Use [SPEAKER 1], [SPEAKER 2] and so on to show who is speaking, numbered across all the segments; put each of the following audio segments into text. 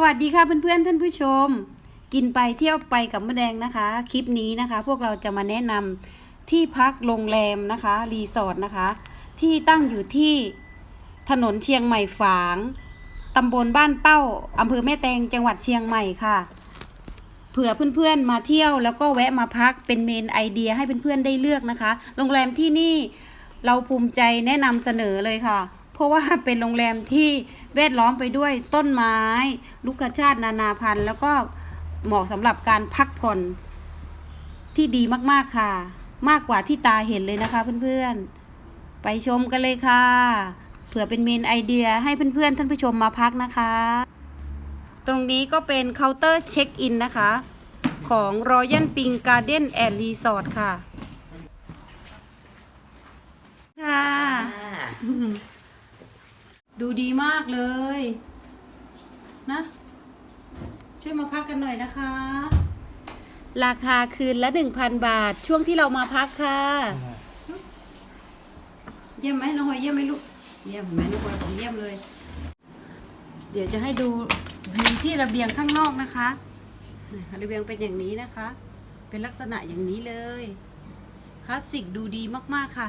[SPEAKER 1] สวัสดีค่ะเพื่อนๆท่านผู้ชม กินไปเที่ยวไปกับมะแดงนะคะ คลิปนี้นะคะ พวกเราจะมาแนะนำที่พักโรงแรมนะคะรีสอร์ทนะคะ ที่ตั้งอยู่ที่ถนนเชียงใหม่ฝางตำบลบ้านเป้าอำเภอแม่แตงจังหวัดเชียงใหม่ค่ะเผื่อเพื่อนๆมาเที่ยวแล้วก็แวะมาพักเป็นเมนไอเดียให้เพื่อนๆได้เลือกนะคะ โรงแรมที่นี่เราภูมิใจแนะนำเสนอเลยค่ะ เพราะว่าเป็นโรงแรมที่แวดล้อมไปด้วยต้นไม้ ลูกชาตินานาพันธุ์ แล้วก็เหมาะสำหรับการพักผ่อนที่ดีมากๆค่ะ มากกว่าที่ตาเห็นเลยนะคะเพื่อนๆ ไปชมกันเลยค่ะ เผื่อเป็นเมนไอเดียให้เพื่อนๆ ท่านผู้ชมมาพักนะคะ ตรงนี้ก็เป็นเคาน์เตอร์เช็คอินนะคะ ของ Royal Pink Garden and Resort ค่ะ ค่ะ ดูดีมากเลย นะ ช่วยมาพักกันหน่อยนะคะ ราคาคืนละ1,000บาท ช่วงที่เรามาพักค่ะ เยี่ยมไหมน้องหอยเยี่ยมไหมลูก เยี่ยมไหมน้องหอยผมเยี่ยมเลย เดี๋ยวจะให้ดูวิวที่ระเบียงข้างนอกนะคะระเบียงเป็นอย่างนี้นะคะ เป็นลักษณะอย่างนี้เลย คลาสสิกดูดีมากๆค่ะ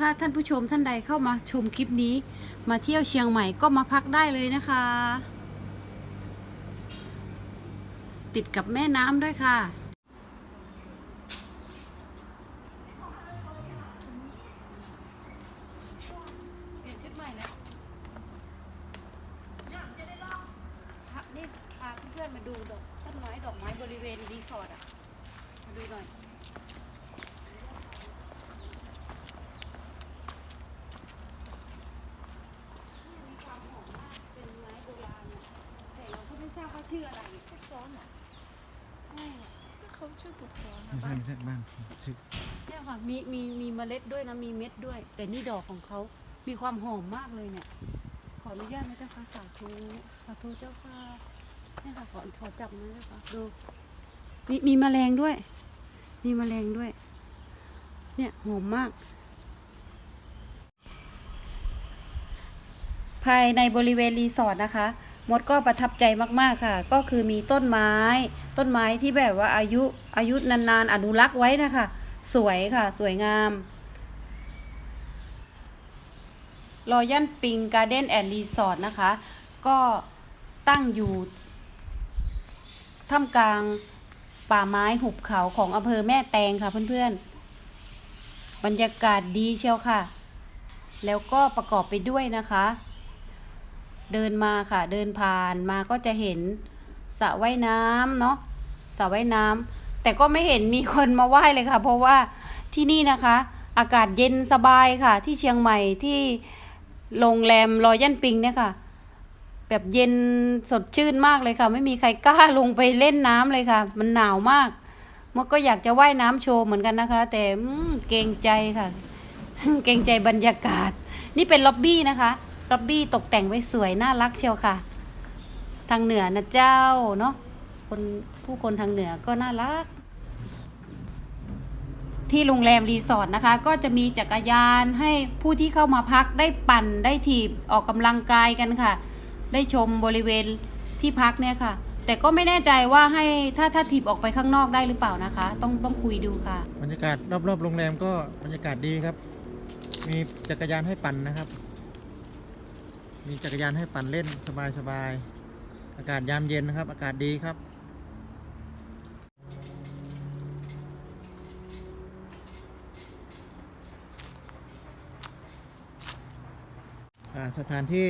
[SPEAKER 1] ถ้าท่านผู้ชมท่านใดเข้ามาชมคลิปนี้ มาเที่ยวเชียงใหม่ก็มาพักได้เลยนะคะ ติดกับแม่น้ำด้วยค่ะเปลี่ยนชุดใหม่แล้วพานี่พาเพื่อนมาดูดอกต้นไม้ดอกไม้บริเวณรีสอร์ทอะ มาดูหน่อย มีความหอมมาก เป็นไม้โบราณอะแต่เราก็ไม่ทราบว่าชื่ออะไร
[SPEAKER 2] บุกซ้อนอะ
[SPEAKER 1] ใช่อะ
[SPEAKER 2] ก็เขา ชื่อบุกซ้อน
[SPEAKER 3] ไม่
[SPEAKER 2] นะ
[SPEAKER 3] ใช่
[SPEAKER 2] บ้าน
[SPEAKER 3] ไม่ใช่บ้านชื่อ
[SPEAKER 1] เนี่ยค่ะมีมีมีเมล็ดด้วยนะมีเม็ดด้วย แต่นี่ดอกของเขามีความหอมมากเลยเนี่ย ขออนุญาตนะเจ้าค่ะสาธุสาธุเจ้าค่ะเนี่ยค่ะขอขอจับนะเจ้าค่ะดูมีมีแมลงด้วย มีแมลงด้วย เนี่ยหอมมาก ภายในบริเวณรีสอร์ทนะคะ มดก็ประทับใจมากๆค่ะ ก็คือมีต้นไม้ ต้นไม้ที่แบบว่าอายุอายุนานๆ อนุรักษ์ไว้นะคะ สวยค่ะ สวยงามรอยันปิงการ์เด้นแอนด์รีสอร์ทนะคะ ก็ตั้งอยู่ท่ามกลางป่าไม้หุบเขาของอำเภอแม่แตงค่ะเพื่อนๆ บรรยากาศดีเชียวค่ะ แล้วก็ประกอบไปด้วยนะคะ เดินมาค่ะ เดินผ่านมาก็จะเห็นสระว่ายน้ำเนาะสระว่ายน้ำแต่ก็ไม่เห็นมีคนมาว่ายเลยค่ะ เพราะว่าที่นี่นะคะ อากาศเย็นสบายค่ะ ที่เชียงใหม่ที่โรงแรมรอยันปิงเนี่ยค่ะ แบบเย็นสดชื่นมากเลยค่ะ ไม่มีใครกล้าลงไปเล่นน้ำเลยค่ะ มันหนาวมากมดก็อยากจะว่ายน้ำโชว์เหมือนกันนะคะ แต่เกรงใจค่ะ เกรงใจบรรยากาศ นี่เป็นล็อบบี้นะคะ ล็อบบี้ตกแต่งไว้สวยน่ารักเชียวค่ะ ทางเหนือนะเจ้าเนาะคนผู้คนทางเหนือก็น่ารัก ที่โรงแรมรีสอร์ทนะคะ ก็จะมีจักรยานให้ผู้ที่เข้ามาพักได้ปั่นได้ถีบออกกำลังกายกันค่ะ ได้ชมบริเวณที่พักเนี่ยค่ะ แต่ก็ไม่แน่ใจว่าให้ถ้าถ้าถีบออกไปข้างนอกได้หรือเปล่านะคะ ต้องต้องคุยดูค่ะ
[SPEAKER 3] บรรยากาศรอบๆโรงแรมก็บรรยากาศดีครับ มีจักรยานให้ปั่นนะครับ มีจักรยานให้ปั่นเล่นสบายๆอากาศยามเย็นนะครับ อากาศดีครับ สถานที่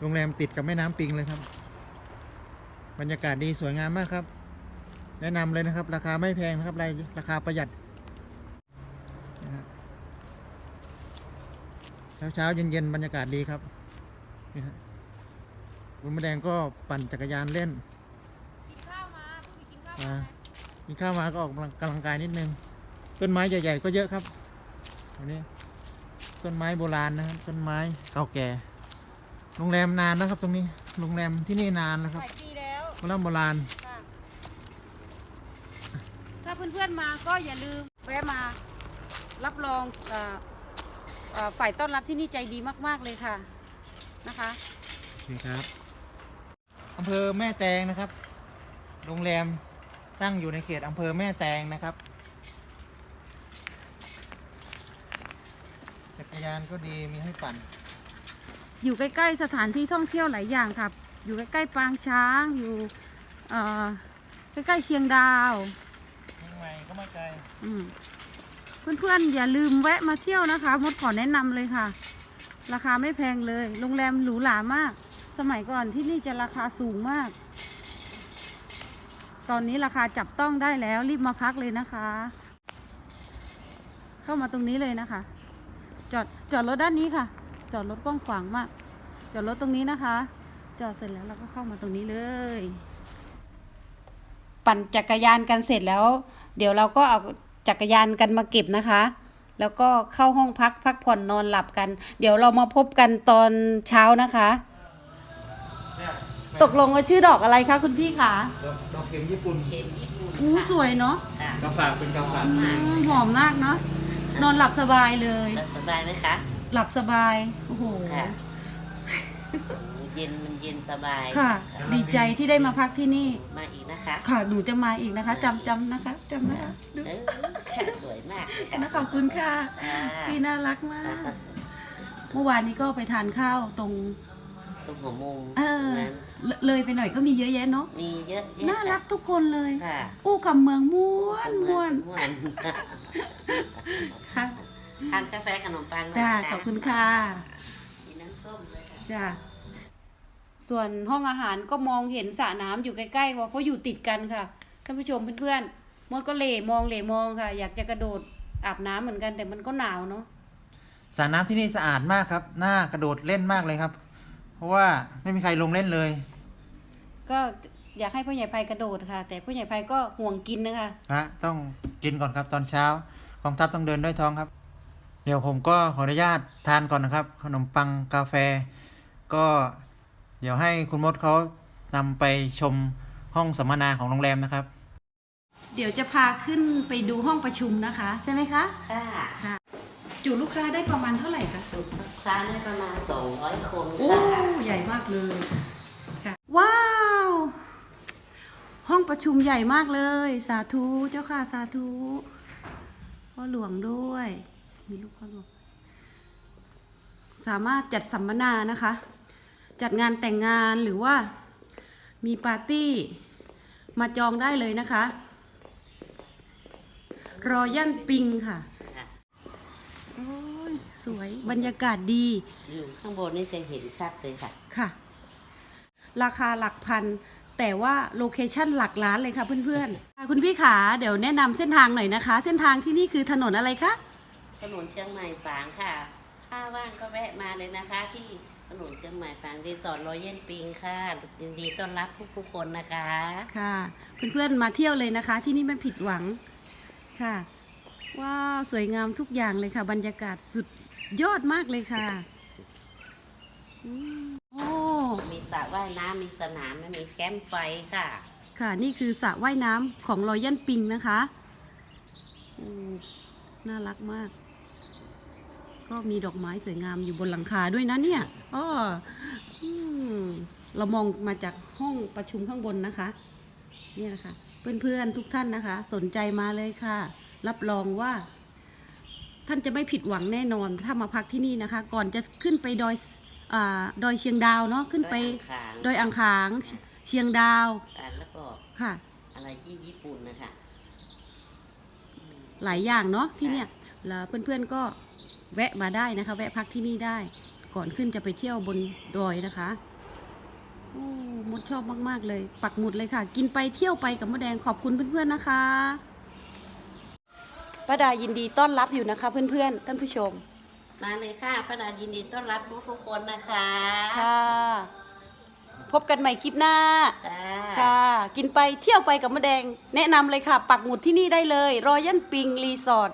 [SPEAKER 3] โรงแรมติดกับแม่น้ำปิงเลยครับ บรรยากาศดีสวยงามมากครับ แนะนำเลยนะครับ ราคาไม่แพงนะครับ ราราคาประหยัดเช้าเช้าเย็นเย็นบรรยากาศดีครับ นี่ฮะคุณแม่แดงก็ปั่นจักรยานเล่น
[SPEAKER 1] กินข้าวมาเพิ่งไปกินข้าว
[SPEAKER 3] อ่า
[SPEAKER 1] มา
[SPEAKER 3] กินข้าวมาก็ออกกำลังกายนิดนึง ต้นไม้ใหญ่ ๆ ก็เยอะครับอันนี้ ต้นไม้โบราณนะครับ ต้นไม้เก่าแก่ โรงแรมนานนะครับ ตรงนี้ โรงแรมที่นี่นานนะครับ
[SPEAKER 1] หลายปีแล้ว
[SPEAKER 3] โบราณโบราณ
[SPEAKER 1] ค่ะถ้าเพื่อนๆมาก็อย่าลืมแวะมารับรองเออเอ่อฝ่ายต้อนรับที่นี่ใจดีมากๆเลยค่ะ นะคะ
[SPEAKER 3] โอเคครับอำเภอแม่แตงนะครับ โรงแรมตั้งอยู่ในเขตอำเภอแม่แตงนะครับ จักรยานก็ดีมีให้ปั่น
[SPEAKER 1] อยู่ใกล้ๆสถานที่ท่องเที่ยวหลายอย่างครับ อยู่ใกล้ๆปางช้างอยู่เอ่อใกล้ๆเชียงดาว
[SPEAKER 3] เชียงใหม่ก็ไม่ไกล
[SPEAKER 1] อืมเพื่อนๆอย่าลืมแวะมาเที่ยวนะคะมดขอแนะนำเลยค่ะ ราคาไม่แพงเลย โรงแรมหรูหรามาก สมัยก่อนที่นี่จะราคาสูงมาก ตอนนี้ราคาจับต้องได้แล้วรีบมาพักเลยนะคะ เข้ามาตรงนี้เลยนะคะ จอดจอดรถด้านนี้ค่ะ จอดรถกว้างขวางมาก จอดรถตรงนี้นะคะ จอดเสร็จแล้วเราก็เข้ามาตรงนี้เลย ปั่นจักรยานกันเสร็จแล้ว เดี๋ยวเราก็เอาจักรยานกันมาเก็บนะคะ แล้วก็เข้าห้องพักพักผ่อนนอนหลับกัน เดี๋ยวเรามาพบกันตอนเช้านะคะ ตกลงว่าชื่อดอกอะไรคะคุณพี่คะ
[SPEAKER 3] ดอกดอกเข็มญี่ปุ่น
[SPEAKER 2] เข็มญี่ปุ่น
[SPEAKER 1] อู้
[SPEAKER 2] ค่ะ
[SPEAKER 1] สวยเนาะ
[SPEAKER 2] ค่ะ
[SPEAKER 3] กาฝากเป็นกาฝาก
[SPEAKER 1] อืมหอมมากเนาะนอนหลับสบายเลย
[SPEAKER 2] แล้วสบายไหมคะ
[SPEAKER 1] หลับสบาย โอ้โห
[SPEAKER 2] ค่ะ เย็นมันเย็นสบาย
[SPEAKER 1] ค่ะ ดีใจที่ได้มาพักที่นี่
[SPEAKER 2] มาอีกนะคะ
[SPEAKER 1] ค่ะหนูจะมาอีกนะคะจำจำนะคะจำนะคะดู
[SPEAKER 2] เออค่ะสวยมากเลยค่ะ
[SPEAKER 1] นะขอบคุณค่ะ
[SPEAKER 2] ค่ะ
[SPEAKER 1] พี่น่ารักมาก เมื่อวานนี้ก็ไปทานข้าวตรง
[SPEAKER 2] ตรงหัวมุม
[SPEAKER 1] เออ
[SPEAKER 2] นั้น
[SPEAKER 1] เลเลยไปหน่อยก็มีเยอะแยะเนาะ
[SPEAKER 2] มีเยอะแยะ
[SPEAKER 1] น่ารักทุกคนเลย
[SPEAKER 2] ค่ะ
[SPEAKER 1] อู้คำเมืองม้วนม้วน
[SPEAKER 2] ม่วน
[SPEAKER 1] ค่ะ
[SPEAKER 2] ทานกาแฟขนมปังนะ
[SPEAKER 1] จ้าะขอบคุณค่ะ
[SPEAKER 2] มีน้ำส้มเลยค่ะ
[SPEAKER 1] จ้า ส่วนห้องอาหารก็มองเห็นสระน้ำอยู่ใกล้ๆเพราะอยู่ติดกันค่ะท่านผู้ชมเพื่อนๆมดก็เหล่มองเหล่มองค่ะ อยากจะกระโดดอาบน้ำเหมือนกันแต่มันก็หนาวเนาะ
[SPEAKER 3] สระน้ำที่นี่สะอาดมากครับน่ากระโดดเล่นมากเลยครับ เพราะว่าไม่มีใครลงเล่นเลย
[SPEAKER 1] ก็อยากให้พ่อใหญ่ไพกระโดดค่ะ แต่พ่อใหญ่ไพก็ห่วงกินนะคะ
[SPEAKER 3] พระต้องกินก่อนครับตอนเช้ากองทัพต้องเดินด้วยท้องครับ เดี๋ยวผมก็ขออนุญาตทานก่อนนะครับ ขนมปังกาแฟ ก็ เดี๋ยวให้คุณมดเขานำไปชมห้องสัมมนาของโรงแรมนะครับ
[SPEAKER 1] เดี๋ยวจะพาขึ้นไปดูห้องประชุมนะคะ ใช่ไหมคะ
[SPEAKER 2] ค่ะ
[SPEAKER 1] ค่ะ จุลูกค้าได้ประมาณเท่าไหร่คะ
[SPEAKER 2] ลูกค้าได้ประมาณ 200 คน
[SPEAKER 1] โอ้
[SPEAKER 2] ค่ะ
[SPEAKER 1] ใหญ่มากเลยค่ะ ว้าว ห้องประชุมใหญ่มากเลย สาธุเจ้าค่ะสาธุพ่อหลวงด้วย มีลูกพ่อหลวง สามารถจัดสัมมนานะคะ จัดงานแต่งงานหรือว่ามีปาร์ตี้ มาจองได้เลยนะคะ รอยันปิงค่ะ
[SPEAKER 2] ค่ะ
[SPEAKER 1] โอ้ยสวยบรรยากาศดี
[SPEAKER 2] อยู่ข้างบนนี่จะเห็นชัดเลยค่ะ
[SPEAKER 1] ค่ะ ราคาหลักพัน แต่ว่าโลเคชั่นหลักล้านเลยค่ะเพื่อนๆค่ะคุณพี่ขาเดี๋ยวแนะนำเส้นทางหน่อยนะคะ เส้นทางที่นี่คือถนนอะไรคะ
[SPEAKER 2] ถนนเชียงใหม่ฝางค่ะ ถ้าว่างก็แวะมาเลยนะคะที่ ถนนเชียงใหม่ฝางรีสอร์ทรอยัลปิงค่ะยินดีต้อนรับทุกๆคนนะคะ
[SPEAKER 1] ค่ะ เพื่อนๆมาเที่ยวเลยนะคะ ที่นี่ไม่ผิดหวังค่ะ ว้าวสวยงามทุกอย่างเลยค่ะ บรรยากาศสุดยอดมากเลยค่ะอืมโอ้
[SPEAKER 2] มีสระว่ายน้ำมีสนามและมีแคมป์ไฟค่ะ
[SPEAKER 1] ค่ะ นี่คือสระว่ายน้ำของรอยัลปิงนะคะอืมน่ารักมาก ก็มีดอกไม้สวยงามอยู่บนหลังคาด้วยนะเนี่ยอ้ออืมเรามองมาจากห้องประชุมข้างบนนะคะ เนี่ยนะคะ เพื่อนๆทุกท่านนะคะ สนใจมาเลยค่ะ รับรองว่า ท่านจะไม่ผิดหวังแน่นอน ถ้ามาพักที่นี่นะคะ ก่อนจะขึ้นไปดอยอาดอยเชียงดาวเนาะขึ้นไปดอยอ่างขางเชียงดาว
[SPEAKER 2] อ่าแล้วก็
[SPEAKER 1] ค่ะ
[SPEAKER 2] อะไรที่ญี่ปุ่นนะคะ
[SPEAKER 1] หลายอย่างเนาะที่เนี่ยแล้วเพื่อนๆก็ แวะมาได้นะคะ แวะพักที่นี่ได้ ก่อนขึ้นจะไปเที่ยวบนดอยนะคะโอ้มดชอบมาก ๆ เลย ปักหมุดเลยค่ะ กินไปเที่ยวไปกับมดแดงขอบคุณเพื่อนๆนะคะป้าดายินดีต้อนรับอยู่นะคะ เพื่อนๆท่านผู้ชม
[SPEAKER 2] มาเลยค่ะป้าดายินดีต้อนรับทุกๆคนนะคะ
[SPEAKER 1] ค่ะ พบกันใหม่คลิปหน้า
[SPEAKER 2] จ้า
[SPEAKER 1] ค่ะ กินไปเที่ยวไปกับมะแดง แนะนำเลยค่ะ ปักหมุดที่นี่ได้เลยรอยันปิงรีสอร์ท